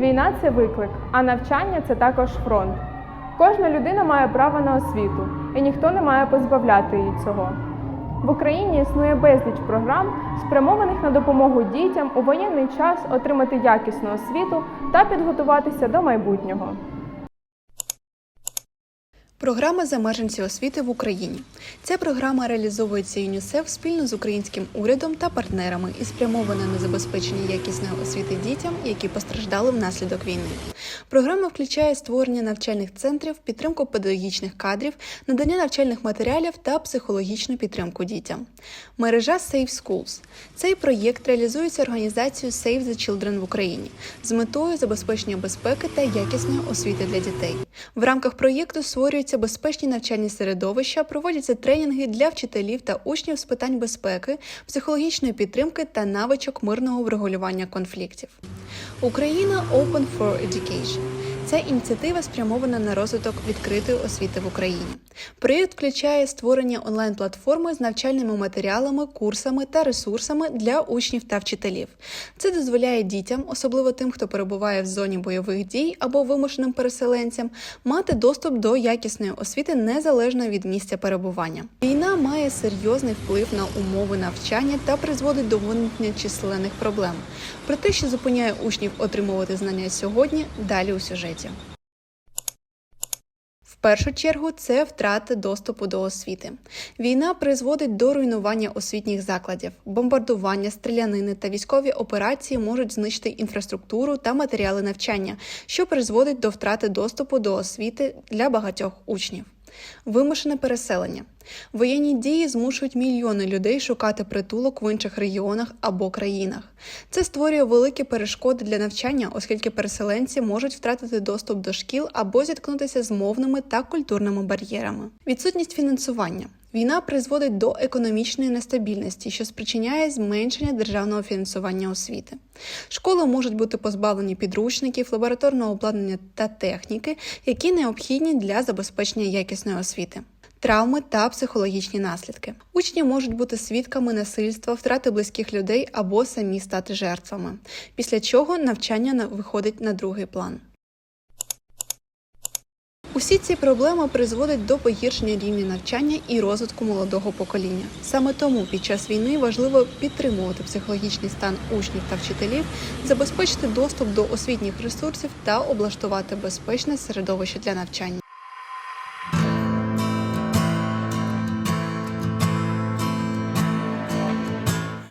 Війна це виклик, а навчання це також фронт. Кожна людина має право на освіту, і ніхто не має позбавляти її цього. В Україні існує безліч програм, спрямованих на допомогу дітям у воєнний час отримати якісну освіту та підготуватися до майбутнього. Програма за мержанці освіти в Україні. Ця програма реалізовується ЮНІСЕФ спільно з українським урядом та партнерами і спрямована на забезпечення якісної освіти дітям, які постраждали внаслідок війни. Програма включає створення навчальних центрів, підтримку педагогічних кадрів, надання навчальних матеріалів та психологічну підтримку дітям. Мережа Safe Schools. Цей проєкт реалізується організацією Save the Children в Україні з метою забезпечення безпеки та якісної освіти для дітей. В рамках проєкту створюються безпечні навчальні середовища, проводяться тренінги для вчителів та учнів з питань безпеки, психологічної підтримки та навичок мирного врегулювання конфліктів. Україна Open for Education. Ця ініціатива спрямована на розвиток відкритої освіти в Україні. Проєкт включає створення онлайн-платформи з навчальними матеріалами, курсами та ресурсами для учнів та вчителів. Це дозволяє дітям, особливо тим, хто перебуває в зоні бойових дій або вимушеним переселенцям, мати доступ до якісної освіти незалежно від місця перебування. Війна має серйозний вплив на умови навчання та призводить до виникнення численних проблем. Про те, що зупиняє учнів отримувати знання сьогодні, далі у сюжеті. В першу чергу це втрата доступу до освіти. Війна призводить до руйнування освітніх закладів, бомбардування, стрілянини та військові операції можуть знищити інфраструктуру та матеріали навчання, що призводить до втрати доступу до освіти для багатьох учнів. Вимушене переселення. Воєнні дії змушують мільйони людей шукати притулок в інших регіонах або країнах. Це створює великі перешкоди для навчання, оскільки переселенці можуть втратити доступ до шкіл або зіткнутися з мовними та культурними бар'єрами. Відсутність фінансування. Війна призводить до економічної нестабільності, що спричиняє зменшення державного фінансування освіти. Школи можуть бути позбавлені підручників, лабораторного обладнання та техніки, які необхідні для забезпечення якісної освіти. Травми та психологічні наслідки. Учні можуть бути свідками насильства, втрати близьких людей або самі стати жертвами, після чого навчання на- виходить на другий план. Усі ці проблеми призводять до погіршення рівня навчання і розвитку молодого покоління. Саме тому під час війни важливо підтримувати психологічний стан учнів та вчителів, забезпечити доступ до освітніх ресурсів та облаштувати безпечне середовище для навчання.